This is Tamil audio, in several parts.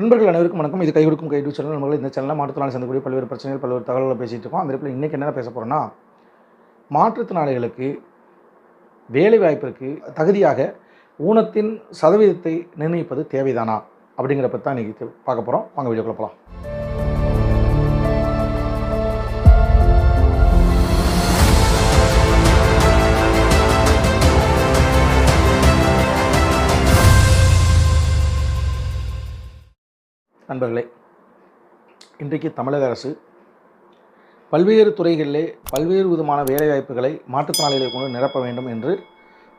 நண்பர்கள் அனைவருக்கும் வணக்கம். இது கை கொடுக்கும் கைடு சேனல். நண்பர்கள் இந்த சேனலில் மாற்றுத்திறனாளி சந்திக்கக்கூடிய பல்வேறு பிரச்சனைகள் பல்வேறு தகவல்களை பேசிகிட்டு இருக்கோம். அந்த இடத்துல இன்றைக்கி என்ன பேச போகிறோன்னா மாற்றுத்திறனாளிகளுக்கு வேலை வாய்ப்பிற்கு தகுதியாக ஊனத்தின் சதவீதத்தை நிர்ணயிப்பது தேவைதானா அப்படிங்கிறப்ப பற்றி தான் இன்றைக்கி பார்க்க போகிறோம் வாங்க வீடியோக்குள்ள போகலாம் நண்பர்களே இன்றைக்கு தமிழக அரசு பல்வேறு துறைகளிலே பல்வேறு விதமான வேலைவாய்ப்புகளை மாற்றுத்திறனாளிகளை கொண்டு நிரப்ப வேண்டும் என்று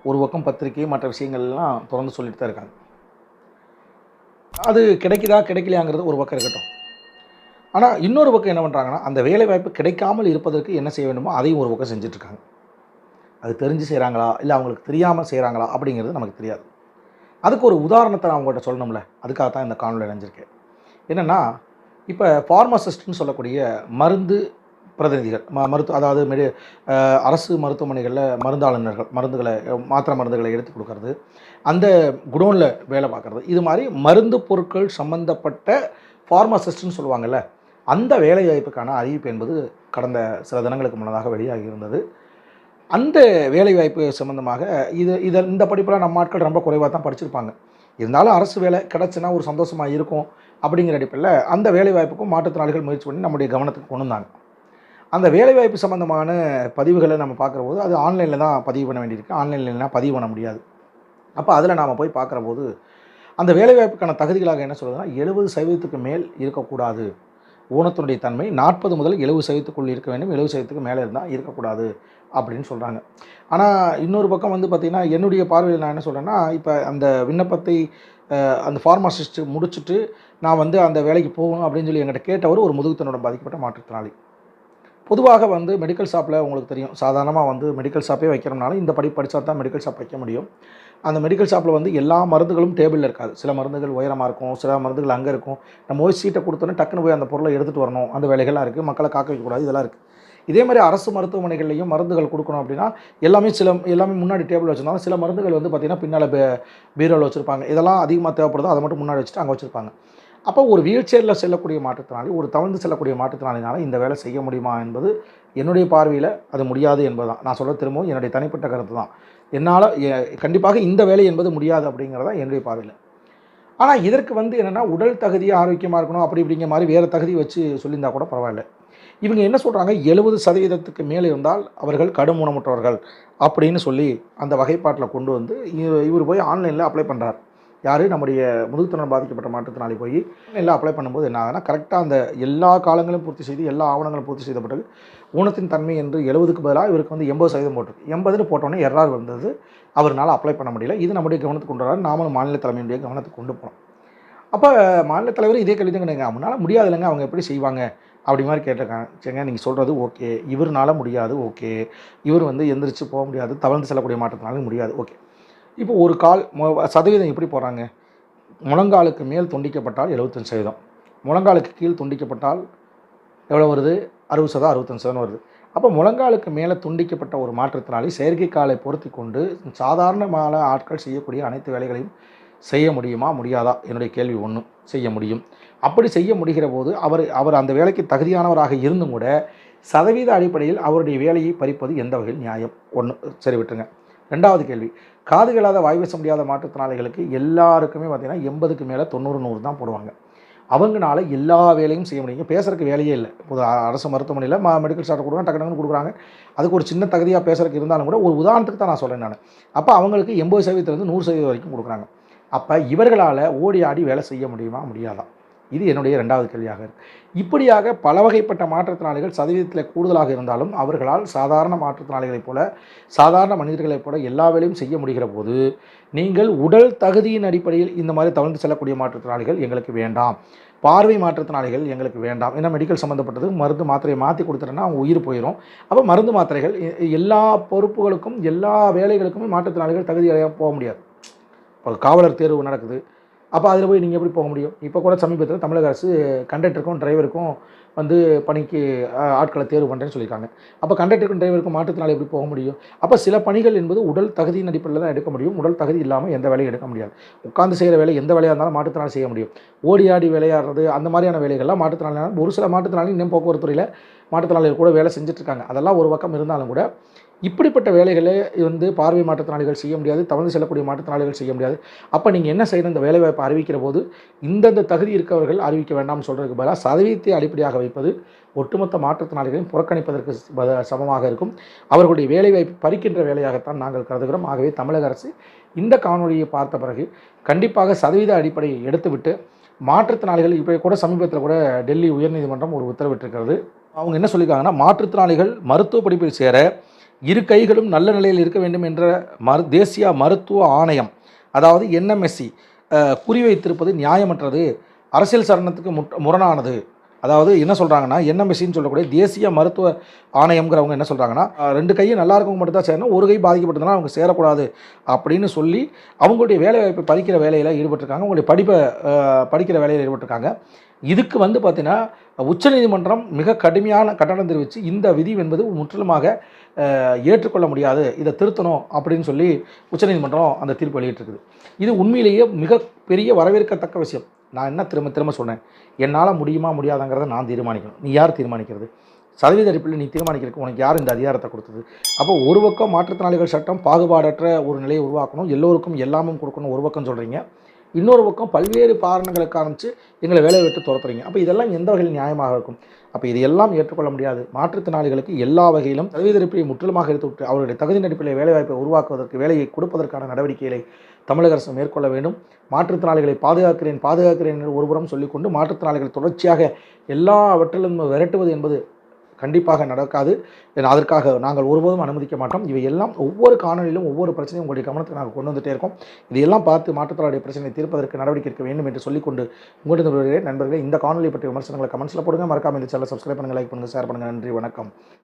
ஒரு பக்கம் பத்திரிகை மற்ற விஷயங்கள்லாம் தொடர்ந்து சொல்லிட்டு தான் இருக்காங்க. அது கிடைக்குதா கிடைக்கலையாங்கிறது ஒரு பக்கம் இருக்கட்டும். ஆனால் இன்னொரு பக்கம் என்ன பண்ணுறாங்கன்னா அந்த வேலைவாய்ப்பு கிடைக்காமல் இருப்பதற்கு என்ன செய்ய வேண்டுமோ அதையும் ஒரு பக்கம் செஞ்சுட்ருக்காங்க அது தெரிஞ்சு செய்கிறாங்களா இல்லை அவங்களுக்கு தெரியாமல் செய்கிறாங்களா அப்படிங்கிறது நமக்கு தெரியாது. அதுக்கு ஒரு உதாரணத்தை நான் அவங்கள்ட்ட சொல்லணும்ல அதுக்காக தான் இந்த காணொலி அடைஞ்சிருக்கேன் என்னென்னா இப்போ ஃபார்மசிஸ்ட்னு சொல்லக்கூடிய மருந்து பிரதிநிதிகள் ம மருத்துவ அதாவது மெடி அரசு மருத்துவமனைகளில் மருந்தாளுநர்கள் மருந்துகளை மாத்திரை மருந்துகளை எடுத்து கொடுக்கறது. அந்த குடோனில் வேலை பார்க்குறது. இது மாதிரி மருந்து பொருட்கள் சம்மந்தப்பட்ட ஃபார்மசிஸ்ட்னு சொல்லுவாங்கள்ல அந்த வேலைவாய்ப்புக்கான அறிவிப்பு என்பது கடந்த சில தினங்களுக்கு முன்னதாக வெளியாகி இருந்தது. அந்த வேலைவாய்ப்பு சம்மந்தமாக இது இதை இந்த படிப்பெல்லாம் நம்ம ஆட்கள் ரொம்ப குறைவாக தான் படிச்சிருப்பாங்க. இருந்தாலும் அரசு வேலை கிடச்சுன்னா ஒரு சந்தோஷமாக இருக்கும் அப்படிங்கிற அடிப்படையில் அந்த வேலைவாய்ப்புக்கும் மாற்றுத்திறனாளிகள் முயற்சி பண்ணி நம்முடைய கவனத்துக்கு கொண்டு வந்தாங்க. அந்த வேலைவாய்ப்பு சம்மந்தமான பதிவுகளை நம்ம பார்க்குற போது அது ஆன்லைனில் தான் பதிவு பண்ண வேண்டியிருக்கு. ஆன்லைன்லாம் பதிவு பண்ண முடியாது. அப்போ அதில் நாம் போய் பார்க்குற போது அந்த வேலைவாய்ப்புக்கான தகுதிகளாக என்ன சொல்லுதுன்னா எழுபது சதவீதத்துக்கு மேல் இருக்கக்கூடாது. ஊனத்தினுடைய தன்மை நாற்பது முதல் எழுபது சதவீதத்துக்குள் இருக்க வேண்டும் எழுபது சதவீதத்துக்கு மேலே இருந்தால் இருக்கக்கூடாது அப்படின்னு சொல்கிறாங்க ஆனால் இன்னொரு பக்கம் வந்து பார்த்திங்கன்னா என்னுடைய பார்வையில் நான் என்ன சொல்கிறேன்னா இப்போ அந்த விண்ணப்பத்தை அந்த ஃபார்மாசிஸ்ட்டு முடிச்சுட்டு நான் வந்து அந்த வேலைக்கு போகணும் அப்படின்னு சொல்லி என்கிட்ட கேட்டவர் ஒரு முதுகுத்தனோட பாதிக்கப்பட்ட மாற்றுத்திறனாளி. பொதுவாக வந்து மெடிக்கல் ஷாப்பில் உங்களுக்கு தெரியும். சாதாரணமாக வந்து மெடிக்கல் ஷாப்பே வைக்கிறோம்னால இந்த படி படித்தா தான் மெடிக்கல் ஷாப் வைக்க முடியும். அந்த மெடிக்கல் ஷாப்பில் வந்து எல்லா மருந்துகளும் டேபிளில் இருக்காது. சில மருந்துகள் உயரமாக இருக்கும் சில மருந்துகள் அங்கே இருக்கும். நம்ம போய் சீட்டை கொடுத்தோன்னே டக்குன்னு போய் அந்த பொருளை எடுத்துகிட்டு வரணும். அந்த வேலைகள்லாம் இருக்குது மக்களை காக்க வைக்கக்கூடாது. இதெல்லாம் இருக்குது இதே மாதிரி அரசு மருத்துவமனைகள்லையும் மருந்துகள் கொடுக்கணும் அப்படின்னா எல்லாமே சில எல்லாமே முன்னாடி டேபிள் வச்சுருந்தாலும் சில மருந்துகள் வந்து பார்த்திங்கன்னா பின்னால் பே பீரோவில் வச்சுருப்பாங்க. இதெல்லாம் அதிகமாக தேவைப்படுதோ அதை மட்டும் முன்னாடி வச்சுட்டு அங்கே வச்சுருப்பாங்க. அப்போ ஒரு வீல் சேரில் செல்லக்கூடிய மாற்றுத்திறனாளி ஒரு தவழ்ந்து செல்லக்கூடிய மாற்றுத்திறனாளினால இந்த வேலை செய்ய முடியுமா என்பது என்னுடைய பார்வையில் அது முடியாது என்பதுதான். நான் சொல்ல திரும்பவும் என்னுடைய தனிப்பட்ட கருத்து தான். என்னால் கண்டிப்பாக இந்த வேலை என்பது முடியாது அப்படிங்கிறதா என்னுடைய பார்வையில். ஆனால் இதற்கு வந்து என்னென்னா உடல் தகுதி ஆரோக்கியமாக இருக்கணும் அப்படி இப்படிங்கிற மாதிரி வேறு தகுதி வச்சு சொல்லியிருந்தால் கூட பரவாயில்ல. இவங்க என்ன சொல்கிறாங்க எழுபது சதவீதத்துக்கு மேலே இருந்தால் அவர்கள் கடும் ஊனமுற்றவர்கள் அப்படின்னு சொல்லி அந்த வகைப்பாட்டில் கொண்டு வந்து இவர் போய் ஆன்லைனில் அப்ளை பண்ணுறார் யார்? நம்முடைய முதுகுத்திறன் பாதிக்கப்பட்ட மாற்றத்தினாலே போய் எல்லாம் அப்ளை பண்ணும்போது என்ன ஆகுதுன்னா கரெக்டாக அந்த எல்லா காலங்களும் பூர்த்தி செய்து எல்லா ஆவணங்களும் பூர்த்தி செய்த பிறகு ஊனத்தின் தன்மை என்று எழுபதுக்கு பதிலாக இவருக்கு வந்து எண்பது சதவீதம் போட்டிருக்கு. எண்பதுன்னு போட்டோன்னே எர்ரார் வந்தது. அவரால் அப்ளை பண்ண முடியல. இது நம்முடைய கவனத்துக்கு கொண்டு வராரு. நாமளும் மாநில தலைமையுடைய கவனத்துக்கு கொண்டு போகிறோம் அப்போ மாநில தலைவர் இதே கேள்வி தான் அவனால் முடியாது இல்லைங்க அவங்க எப்படி செய்வாங்க? அப்படி மாதிரி கேட்டிருக்காங்க. சரிங்க நீங்கள் சொல்கிறது ஓகே. இவர்னால முடியாது ஓகே. இவர் வந்து எந்திரிச்சு போக முடியாது. தவழ்ந்து செல்லக்கூடிய மாற்றத்தினாலும் முடியாது ஓகே. இப்போ ஒரு கால் மொ- சதவீதம் எப்படி போகிறாங்க முழங்காலுக்கு மேல் துண்டிக்கப்பட்டால் எழுபத்தஞ்சு சதவீதம். முழங்காலுக்கு கீழ் துண்டிக்கப்பட்டால் எவ்வளோ வருது? அறுபது சதம் அறுபத்தஞ்சு சதம் வருது. அப்போ முழங்காலுக்கு மேலே துண்டிக்கப்பட்ட ஒரு மாற்றத்தினாலே செயற்கை காலை பொருத்தி கொண்டு சாதாரணமான ஆட்கள் செய்யக்கூடிய அனைத்து வேலைகளையும் செய்ய முடியுமா? முடியாதா? என்னுடைய கேள்வி ஒன்று செய்ய முடியும். அப்படி செய்ய முடிகிற போது அவர் அவர் அந்த வேலைக்கு தகுதியானவராக இருந்தும் கூட சதவீத அடிப்படையில் அவருடைய வேலையை பறிப்பது எந்த வகையில் நியாயம்? ஒன்று சரி விட்டுருங்க. ரெண்டாவது கேள்வி. காது கேளாத வாய் பேச முடியாத மாற்றுத்திறனாளிகளுக்கு எல்லாருக்குமே பார்த்திங்கன்னா எண்பதுக்கு மேலே தொண்ணூறு நூறு தான் போடுவாங்க. அவங்கனால எல்லா வேலையும் செய்ய முடியும். பேசுறதுக்கு வேலையே இல்லை. இப்போது அரசு மருத்துவமனையில் மா மெடிக்கல் ஸ்டார்ட் கொடுக்குறாங்க டக்கு டக்குன்னு கொடுக்குறாங்க. அதுக்கு ஒரு சின்ன தகுதியாக பேசுறதுக்கு இருந்தாலும் கூட ஒரு உதாரணத்துக்கு தான் நான் சொல்கிறேன் நான். அப்போ அவங்களுக்கு எண்பது சதவீதத்துலேருந்து நூறு சதவீதம் வரைக்கும் கொடுக்குறாங்க. அப்போ இவர்களால் ஓடி ஆடி வேலை செய்ய முடியுமா? முடியாதான் இது என்னுடைய ரெண்டாவது கேள்வியாக இப்படியாக பல வகைப்பட்ட மாற்றுத்திறனாளிகள் சதவீதத்தில் கூடுதலாக இருந்தாலும் அவர்களால் சாதாரண மாற்றுத்திறனாளிகளைப் போல சாதாரண மனிதர்களைப் போல எல்லா வேலையும் செய்ய முடிகிற போது நீங்கள் உடல் தகுதியின் அடிப்படையில் இந்த மாதிரி தவழ்ந்து செல்லக்கூடிய மாற்றுத்திறனாளிகள் எங்களுக்கு வேண்டாம். பார்வை மாற்றுத்திறனாளிகள் எங்களுக்கு வேண்டாம். ஏன்னா மெடிக்கல் சம்மந்தப்பட்டது மருந்து மாத்திரையை மாற்றி கொடுத்துட்டோன்னா அவங்க உயிர் போயிடும் அப்போ மருந்து மாத்திரைகள் எ- எல்லா பொறுப்புகளுக்கும் எல்லா வேலைகளுக்குமே மாற்றுத்திறனாளிகள் தகுதியாக போக முடியாது. இப்போ காவலர் தேர்வு நடக்குது. அப்போ அதில் போய் நீங்கள் எப்படி போக முடியும்? இப்போ கூட சமீபத்தில் தமிழக அரசு கண்டக்டருக்கும் டிரைவருக்கும் வந்து பணிக்கு ஆட்களை தேர்வு பண்ணுறேன்னு சொல்லியிருக்காங்க. அப்போ கண்டக்டருக்கும் டிரைவருக்கும் மாற்றுத்தினால எப்படி போக முடியும்? அப்போ சில பணிகள் என்பது உடல் தகுதியின் அடிப்படையில் தான் எடுக்க முடியும். உடல் தகுதி இல்லாமல் எந்த வேலையும் எடுக்க முடியாது. உட்காந்து செய்கிற வேலை எந்த வேலையாக இருந்தாலும் மாற்றுத்திறனாளி செய்ய முடியும். ஓடி ஆடி விளையாடுறது அந்த மாதிரியான வேலைகள்லாம் மாற்றுத்திறனாளி ஒரு சில மாற்றுத்திறனாளி இன்னும் போக்குவரத்து துறையில் மாற்றுத்திறனாளிகள் கூட வேலை செஞ்சுட்ருக்காங்க. அதெல்லாம் ஒரு பக்கம் இருந்தாலும் கூட இப்படிப்பட்ட வேலைகளை வந்து பார்வை மாற்றுத்திறனாளிகள் செய்ய முடியாது. தவறு செல்லக்கூடிய மாற்றுத்திறனாளிகள் செய்ய முடியாது. அப்போ நீங்கள் என்ன செய்யணும்? இந்த வேலைவாய்ப்பு அறிவிக்கிற போது இந்தந்த தகுதி இருக்கவர்கள் அறிவிக்க வேண்டாம்னு சொல்கிறதுக்கு பதிலாக சதவீதத்தை அடிப்படையாக வைப்பது ஒட்டுமொத்த மாற்றுத்திறனாளிகளையும் புறக்கணிப்பதற்கு சமமாக இருக்கும். அவர்களுடைய வேலைவாய்ப்பு பறிக்கின்ற வேலையாகத்தான் நாங்கள் கருதுகிறோம். ஆகவே தமிழக அரசு இந்த காணொலியை பார்த்த பிறகு கண்டிப்பாக சதவீத அடிப்படையை எடுத்துவிட்டு மாற்றுத்திறனாளிகள் இப்போ கூட சமீபத்தில் கூட டெல்லி உயர்நீதிமன்றம் ஒரு உத்தரவிட்டிருக்கிறது. அவங்க என்ன சொல்லியிருக்காங்கன்னா மாற்றுத்திறனாளிகள் மருத்துவ படிப்பில் சேர இரு கைகளும் நல்ல நிலையில் இருக்க வேண்டும் என்ற மரு தேசிய மருத்துவ ஆணையம் அதாவது என்எம்எஸ்சி குறிவைத்திருப்பது நியாயமற்றது. அரசியல் சரணத்துக்கு முட் முரணானது. அதாவது என்ன சொல்கிறாங்கன்னா என்எம்எஸ்சின்னு சொல்லக்கூடிய தேசிய மருத்துவ ஆணையம்ங்கிறவங்க என்ன சொல்கிறாங்கன்னா ரெண்டு கையும் நல்லா இருக்கவங்க மட்டும் தான் சேரணும். ஒரு கை பாதிக்கப்பட்டதுனால அவங்க சேரக்கூடாது. அப்படின்னு சொல்லி அவங்களுடைய வேலைவாய்ப்பை பறிக்கிற வேலையில் ஈடுபட்டிருக்காங்க. அவங்களுடைய படிப்பை படிக்கிற வேலையில் ஈடுபட்டிருக்காங்க. இதுக்கு வந்து பார்த்திங்கன்னா உச்சநீதிமன்றம் மிக கடுமையான கட்டணம் தெரிவித்து இந்த விதி என்பது முற்றிலுமாக ஏற்றுக்கொள்ள முடியாது. இதை திருத்தணும் அப்படின்னு சொல்லி உச்சநீதிமன்றம் அந்த தீர்ப்பு வெளியிட்டிருக்குது. இது உண்மையிலேயே மிகப்பெரிய வரவேற்கத்தக்க விஷயம். நான் என்ன திரும்ப திரும்ப சொன்னேன்? என்னால் முடியுமா முடியாதாங்கிறத நான் தீர்மானிக்கணும். நீ யார் தீர்மானிக்கிறது? சதவீத அடிப்படையில் நீ தீர்மானிக்கிறதுக்கு உனக்கு யார் இந்த அதிகாரத்தை கொடுத்தது? அப்போ ஒரு பக்கம் மாற்றுத்திறனாளிகள் சட்டம் பாகுபாடற்ற ஒரு நிலையை உருவாக்கணும். எல்லோருக்கும் எல்லாமும் கொடுக்கணும். ஒரு பக்கம் சொல்கிறீங்க இன்னொரு பக்கம் பல்வேறு காரணங்களை காமிச்சு எங்களை வேலையை விட்டு துரத்துறீங்க. அப்போ இதெல்லாம் எந்த வகையில் நியாயமாக இருக்கும்? அப்போ இது எல்லாம் ஏற்றுக்கொள்ள முடியாது. மாற்றுத்திறனாளிகளுக்கு எல்லா வகையிலும் சதவீத அடிப்படையை முற்றிலுமாக எடுத்துவிட்டு அவருடைய தகுதி அடிப்படையில் வேலைவாய்ப்பை உருவாக்குவதற்கு வேலையை கொடுப்பதற்கான நடவடிக்கைகளை தமிழக அரசு மேற்கொள்ள வேண்டும். மாற்றுத்திறனாளிகளை பாதுகாக்கிறேன் பாதுகாக்கிறேன் என்று ஒருபுறம் சொல்லிக்கொண்டு மாற்றுத்திறனாளிகள் தொடர்ச்சியாக எல்லாவற்றிலும் விரட்டுவது என்பது கண்டிப்பாக நடக்காது. அதற்காக நாங்கள் ஒருபோதும் அனுமதிக்க மாட்டோம். இவை எல்லாம் ஒவ்வொரு காணொலியிலும் ஒவ்வொரு பிரச்சனையும் உங்களுடைய கவனத்துக்கு நாங்கள் கொண்டு வந்துட்டே இருக்கோம். இதையெல்லாம் பார்த்து மாற்றுத்தாளுடைய பிரச்சனையை தீர்ப்பதற்கு நடவடிக்கை எடுக்க வேண்டும் என்று சொல்லிக்கொண்டு உங்களிடம் நண்பர்களே இந்த காணொலி பற்றிய விமர்சனங்களை கமெண்ட்ஸில் போடுங்க. மறக்காம இந்த சேனலை சப்ஸ்கிரைப் பண்ணுங்கள் லைக் பண்ணுங்கள் ஷேர் பண்ணுங்கள் நன்றி வணக்கம்.